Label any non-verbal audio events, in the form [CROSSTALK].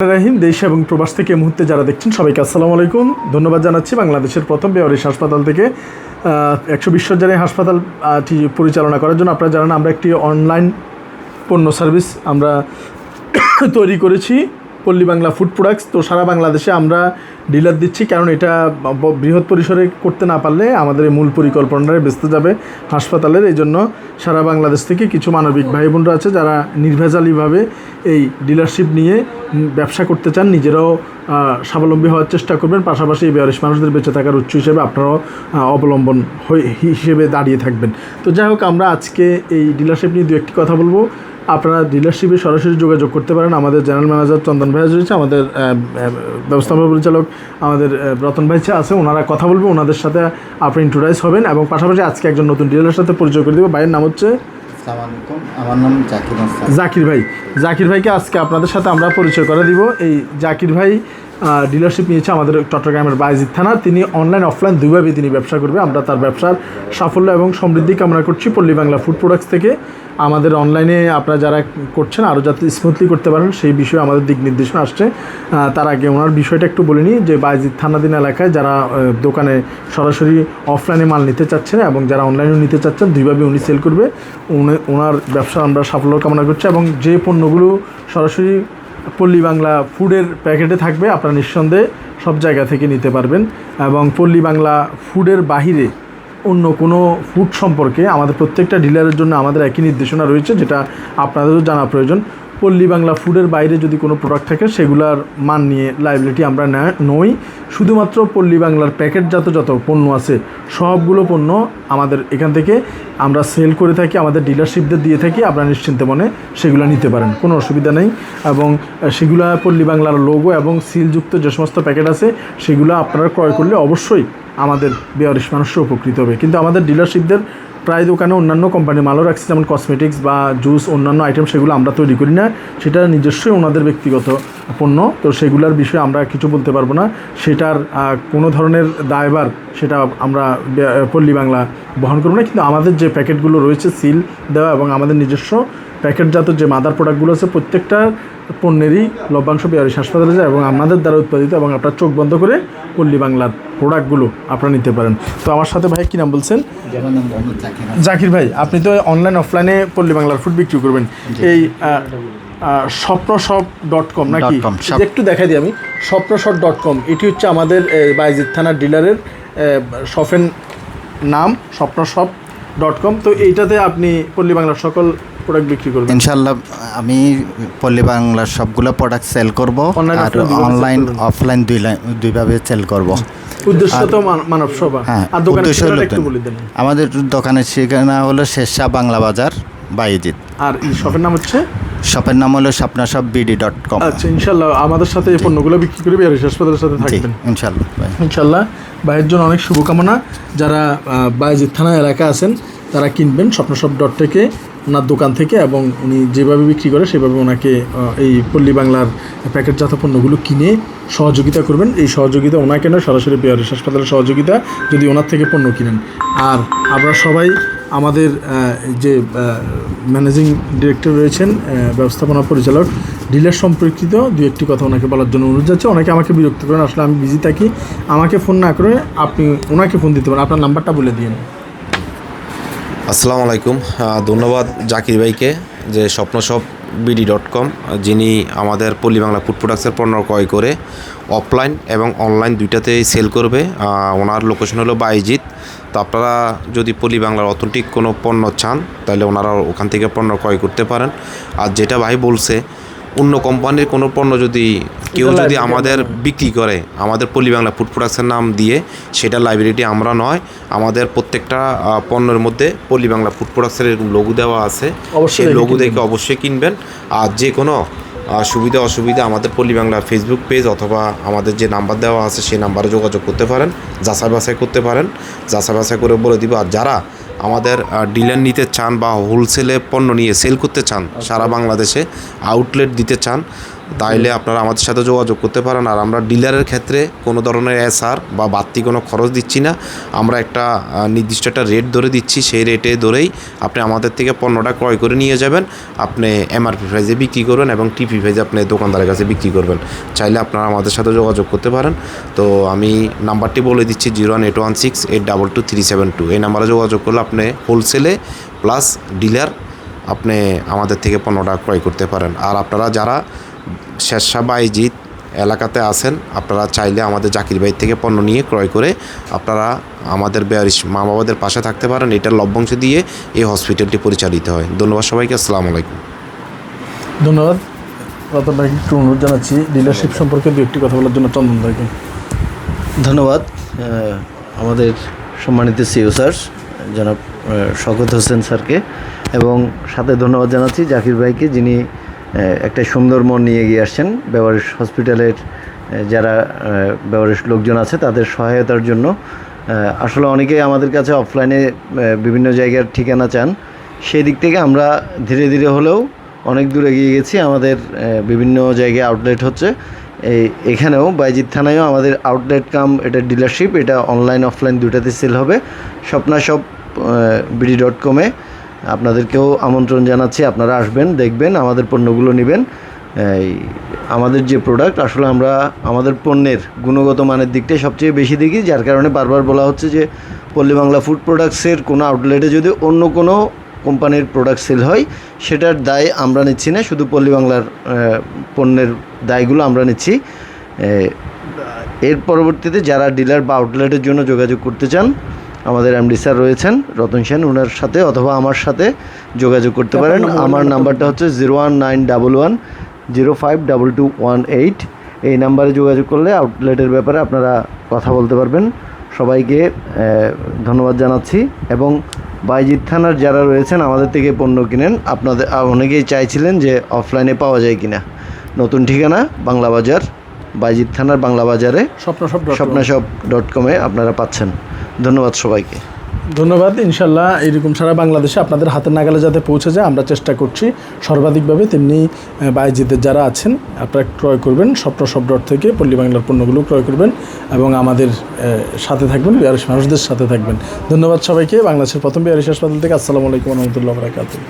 রাহিম, দেশ এবং প্রবাস থেকে মুহূর্তে যারা দেখছেন সবাইকে আসসালামু আলাইকুম। ধন্যবাদ জানাচ্ছি বাংলাদেশের প্রথম বেওয়ারিশ হাসপাতাল থেকে। একশো বিশ সজ্জারি হাসপাতালটি পরিচালনা করার জন্য আপনারা জানেন আমরা একটি অনলাইন পণ্য সার্ভিস আমরা [COUGHS] তৈরি করেছি, পল্লী বাংলা ফুড প্রোডাক্টস। তো সারা বাংলাদেশে আমরা ডিলার দিচ্ছি, কারণ এটা বৃহৎ পরিসরে করতে না পারলে আমাদের মূল পরিকল্পনাটা বেঁচতে যাবে হাসপাতালের। এই জন্য সারা বাংলাদেশ থেকে কিছু মানবিক ভাই বোনরা আছে যারা নির্ভেজালিভাবে এই ডিলারশিপ নিয়ে ব্যবসা করতে চান, নিজেরাও স্বাবলম্বী হওয়ার চেষ্টা করবেন। পাশাপাশি এই বেয়ারিশ মানুষদের বেঁচে থাকার উৎস হিসেবে আপনারাও অবলম্বন হিসেবে দাঁড়িয়ে থাকবেন। তো যাই হোক, আমরা আজকে এই ডিলারশিপ নিয়ে দু একটি কথা বলব। আপনারা ডিলারশিপে সরাসরি যোগাযোগ করতে পারেন। আমাদের জেনারেল ম্যানেজার চন্দন ভাই রয়েছে, আমাদের ব্যবস্থাপনা পরিচালক আমাদের রতন ভাই আছে, ওনারা কথা বলবে। ওনাদের সাথে আপনি ইন্ট্রোডাইস হবেন এবং পাশাপাশি আজকে একজন নতুন ডিলারের সাথে পরিচয় করে দেবো। ভাইয়ের নাম হচ্ছে আমার নাম জাকির জাকির ভাই। জাকির ভাইকে আজকে আপনাদের সাথে আমরা পরিচয় করে দিব। এই জাকির ভাই ডিলারশিপ নিয়েছে আমাদের চট্টগ্রামের বাইজিৎ থানা। তিনি অনলাইন অফলাইন দুইভাবে তিনি ব্যবসা করবে। আমরা তার ব্যবসার সাফল্য এবং সমৃদ্ধি কামনা করছি পল্লী বাংলা ফুড প্রোডাক্টস থেকে। আমাদের অনলাইনে আপনারা যারা করছেন আরও যাতে স্মুথলি করতে পারেন, সেই বিষয়ে আমাদের দিক নির্দেশনা আসছে। তার আগে ওনার বিষয়টা একটু বলে নিই যে বাইজিৎ থানাদিন এলাকায় যারা দোকানে সরাসরি অফলাইনে মাল নিতে চাচ্ছেন এবং যারা অনলাইনেও নিতে চাচ্ছেন দুইভাবে উনি সেল করবে। উনি- ওনার ব্যবসা আমরা সাফল্য কামনা করছি এবং যে পণ্যগুলো সরাসরি পল্লী বাংলা ফুডের প্যাকেটে থাকবে, আপনারা নিঃসন্দেহে সব জায়গা থেকে নিতে পারবেন। এবং পল্লী বাংলা ফুডের বাহিরে অন্য কোনো ফুড সম্পর্কে আমাদের প্রত্যেকটা ডিলারের জন্য আমাদের একই নির্দেশনা রয়েছে, যেটা আপনাদেরও জানা প্রয়োজন। পল্লী বাংলা ফুডের বাইরে যদি কোনো প্রোডাক্ট থাকে, সেগুলার মান নিয়ে লাইবিলিটি আমরা নই। শুধুমাত্র পল্লী বাংলার প্যাকেটজাত যত পণ্য আছে, সবগুলো পণ্য আমাদের এখান থেকে আমরা সেল করে থাকি, আমাদের ডিলারশিপদের দিয়ে থাকি, আপনারা নিশ্চিন্তে মনে সেগুলো নিতে পারেন, কোনো অসুবিধা নেই। এবং সেগুলো পল্লী বাংলার লোগো এবং সিলযুক্ত যে সমস্ত প্যাকেট আছে, সেগুলো আপনারা ক্রয় করলে অবশ্যই আমাদের বেয়ারিশ মানুষও উপকৃত হবে। কিন্তু আমাদের ডিলারশিপদের প্রায় দোকানে অন্যান্য কোম্পানির মালও রাখছে, যেমন কসমেটিক্স বা জুস অন্যান্য আইটেম সেগুলো আমরা তৈরি করি না। সেটা নিজস্বই ওনাদের ব্যক্তিগত পণ্য, তো সেগুলোর বিষয়ে আমরা কিছু বলতে পারব না। সেটার কোনো ধরনের দায়ভার সেটা আমরা পল্লী বাংলা বহন করব না। কিন্তু আমাদের যে প্যাকেটগুলো রয়েছে সিল দেওয়া এবং আমাদের নিজস্ব প্যাকেটজাত যে মাদার প্রোডাক্টগুলো আছে, প্রত্যেকটা পণ্যেরই লভ্যাংশ বেয়ারিশ হাসপাতালে যায় এবং আমাদের দ্বারা উৎপাদিত এবং আপনার চোখ বন্ধ করে পল্লী বাংলার প্রোডাক্টগুলো আপনারা নিতে পারেন। তো আমার সাথে ভাই কী নাম বলছেন? মোহাম্মদ জাকির ভাই আপনি তো অনলাইন অফলাইনে পল্লী বাংলার ফুড বিক্রি করবেন। এই স্বপ্ন শপ ডট কম নাকি? একটু দেখাই দিই আমি। স্বপ্ন শপ ডট কম এটি হচ্ছে আমাদের বাইজিৎ থানার ডিলারের শপের নাম স্বপ্ন শপ ডট কম তো এইটাতে আপনি পল্লী বাংলার সকল প্রোডাক্ট বিক্রি করবেন। ইনশাল্লাহ আমি পল্লী বাংলার সবগুলো প্রোডাক্ট সেল করব আর অনলাইন অফলাইন দুই দুইভাবে সেল করব। উদ্দেশ্য তো মান- মানব সভা। হ্যাঁ আর উদ্দেশ্য একটু বলে দেন। আমাদের দোকানের ঠিকানা হলো শেরশাহ বাংলা বাজার বাইজিৎ। আর এই শপের নাম হচ্ছে? শপের নাম হলো স্বপ্ন শপ বিডি ডট কম আচ্ছা ইনশাল্লাহ আমাদের সাথে এই পণ্যগুলো বিক্রি করে বিহারিশ হাসপাতালের সাথে থাকবেন। ইনশাল্লাহ ইনশাল্লাহ ভাইয়ের জন্য অনেক শুভকামনা। যারা আহ, বায়েজিৎ থানা এলাকা আছেন তারা কিনবেন স্বপ্নশপ ডট থেকে। ওনার দোকান থেকে এবং উনি যেভাবে বিক্রি করে, সেভাবে ওনাকে এই পল্লী বাংলার প্যাকেটজাত পণ্যগুলো কিনে সহযোগিতা করবেন। এই সহযোগিতা ওনাকে নয়, সরাসরি বিহারিশ হাসপাতালের সহযোগিতা যদি ওনার থেকে পণ্য কিনেন। আর আমরা সবাই আমাদের যে ম্যানেজিং ডিরেক্টর রয়েছেন ব্যবস্থাপনা পরিচালক, ডিলার সম্পর্কিত দু একটি কথা ওনাকে বলার জন্য অনুরোধ যাচ্ছে অনেকে আমাকে বিরক্ত করেন, আসলে আমি বিজি থাকি। আমাকে ফোন না করে আপনি ওনাকে ফোন দিতে পারেন। আপনার নাম্বারটা বলে দিন আসসালামু আলাইকুম। ধন্যবাদ জাকির ভাইকে যে স্বপ্নশপ বিডি ডট কম, যিনি আমাদের পল্লী বাংলা ফুড প্রোডাক্টসের পণ্য ক্রয় করে অফলাইন এবং অনলাইন দুইটাতেই সেল করবে। ওনার লোকেশন হলো বাইজিৎ। তো আপনারা যদি পল্লী বাংলার অথেন্টিক কোনো পণ্য চান, তাহলে ওনারা ওখান থেকে পণ্য ক্রয় করতে পারেন। আর যেটা ভাই বলছে অন্য কোম্পানির কোনো পণ্য যদি কেউ যদি আমাদের বিক্রি করে আমাদের পল্লী বাংলা ফুড প্রোডাক্টসের নাম দিয়ে সেটা লাইব্রেরিটি আমরা নয় আমাদের প্রত্যেকটা পণ্যের মধ্যে পল্লী বাংলা ফুড প্রোডাক্টসের এরকম লঘু দেওয়া আছে। সেই লঘু দেখে অবশ্যই কিনবেন। আর যে কোনো সুবিধা অসুবিধা আমাদের পল্লী বাংলার ফেসবুক পেজ অথবা আমাদের যে নাম্বার দেওয়া আছে সেই নাম্বারে যোগাযোগ করতে পারেন যাচাই বাছাই করতে পারেন। যাচাই বাছাই করে বলে দিব। আর যারা আমাদের ডিলার নিতে চান বা হোলসেলে পণ্য নিয়ে সেল করতে চান সারা বাংলাদেশে আউটলেট দিতে চান তাইলে আপনারা আমাদের সাথে যোগাযোগ করতে পারেন। আর আমরা ডিলারের ক্ষেত্রে কোনো ধরনের এসআর বা বাড়তি কোনো খরচ দিচ্ছি না। আমরা একটা নির্দিষ্ট একটা রেট ধরে দিচ্ছি। সেই রেটে ধরেই আপনি আমাদের থেকে পণ্যটা ক্রয় করে নিয়ে যাবেন। আপনি এমআরপি প্রাইসে বিক্রি করবেন এবং টিপি প্রাইসে আপনি দোকানদারের কাছে বিক্রি করবেন। চাইলে আপনারা আমাদের সাথে যোগাযোগ করতে পারেন। তো আমি নাম্বারটি বলে দিচ্ছি zero one eight one six eight double two three seven two. এই নাম্বারে যোগাযোগ করলে আপনি হোলসেলে প্লাস ডিলার আপনি আমাদের থেকে পণ্যটা ক্রয় করতে পারেন। আর আপনারা যারা শেরশাহ বাইজিৎ এলাকাতে আছেন। আপনারা চাইলে আমাদের জাকির ভাই থেকে পণ্য নিয়ে ক্রয় করে আপনারা আমাদের বেয়ারিশ মা বাবাদের পাশে থাকতে পারেন। এটার লভ্যাংশ দিয়ে এই হসপিটালটি পরিচালিত হয়। ধন্যবাদ সবাইকে। আসসালামু আলাইকুম। ধন্যবাদ। রতন ভাইকে একটু অনুরোধ জানাচ্ছি ডিলারশিপ সম্পর্কে দু একটি কথা বলার জন্য চন্দন ভাইকে। ধন্যবাদ। আমাদের সম্মানিত সিও স্যার জনাব আহ, শওকত হোসেন স্যারকে এবং সাথে ধন্যবাদ জানাচ্ছি জাকির ভাইকে যিনি একটা সুন্দর মন নিয়ে গিয়ে আসছেন। বেভারেজ হসপিটালের যারা বেভারেজ লোকজন আছে, তাদের সহায়তার জন্য। আসলে অনেকেই আমাদের কাছে অফলাইনে বিভিন্ন জায়গার ঠিকানা চান। সেই দিক থেকে আমরা ধীরে ধীরে হলেও অনেক দূর এগিয়ে গেছি। আমাদের বিভিন্ন জায়গায় আউটলেট হচ্ছে। এই এখানেও বাইজিৎ থানায়ও আমাদের আউটলেট কাম, এটা ডিলারশিপ এটা অনলাইন অফলাইন দুটাতে সেল হবে। স্বপ্না শপ বিডি ডট কমে আপনাদেরকেও আমন্ত্রণ জানাচ্ছি, আপনারা আসবেন, দেখবেন, আমাদের পণ্যগুলো নেবেন। এই, আমাদের যে প্রোডাক্ট আসলে আমরা আমাদের পণ্যের গুণগত মানের দিকটাই সবচেয়ে বেশি দেখি, যার কারণে বারবার বলা হচ্ছে যে পল্লী বাংলা ফুড প্রোডাক্টসের কোনো আউটলেটে যদি অন্য কোনো কোম্পানির প্রোডাক্ট সেল হয়, সেটার দায় আমরা নিচ্ছি না, শুধু পল্লী বাংলার পণ্যের দায়গুলো আমরা নিচ্ছি। এর পরবর্তীতে যারা ডিলার বা আউটলেটের জন্য যোগাযোগ করতে চান আমাদের এমডি স্যার রয়েছেন রতন সেন ওনার সাথে অথবা আমার সাথে যোগাযোগ করতে পারেন। আমার নাম্বারটা হচ্ছে zero one nine double one zero five double two one eight. এই নাম্বারে যোগাযোগ করলে আউটলেটের ব্যাপারে আপনারা কথা বলতে পারবেন। সবাইকে ধন্যবাদ জানাচ্ছি এবং বাইজিৎ থানার যারা রয়েছেন আমাদের থেকে পণ্য কিনেন। আপনাদের অনেকেই চাইছিলেন যে অফলাইনে পাওয়া যায় কিনা। নতুন ঠিকানা বাংলা বাজার বাইজিৎ থানার বাংলা বাজারে স্বপ্ন সব স্বপ্নাশপ ডট কমে আপনারা পাচ্ছেন। ধন্যবাদ সবাইকে। ধন্যবাদ, ইনশাল্লাহ এরকম সারা বাংলাদেশে আপনাদের হাতের নাগালে যাতে পৌঁছে যায়, আমরা চেষ্টা করছি সর্বাধিকভাবে তেমনি বাইজিদের যারা আছেন, আপনারা ক্রয় করবেন, স্বপ্ন সব ডট থেকে পল্লী বাংলার পণ্যগুলো ক্রয় করবেন এবং আমাদের সাথে থাকবেন বিহারিস মানুষদের সাথে থাকবেন। ধন্যবাদ সবাইকে, বাংলাদেশের প্রথম বিহারিস হাসপাতাল থেকে আসসালামু আলাইকুম রহমতুল্লাহ বরাকাতুহ।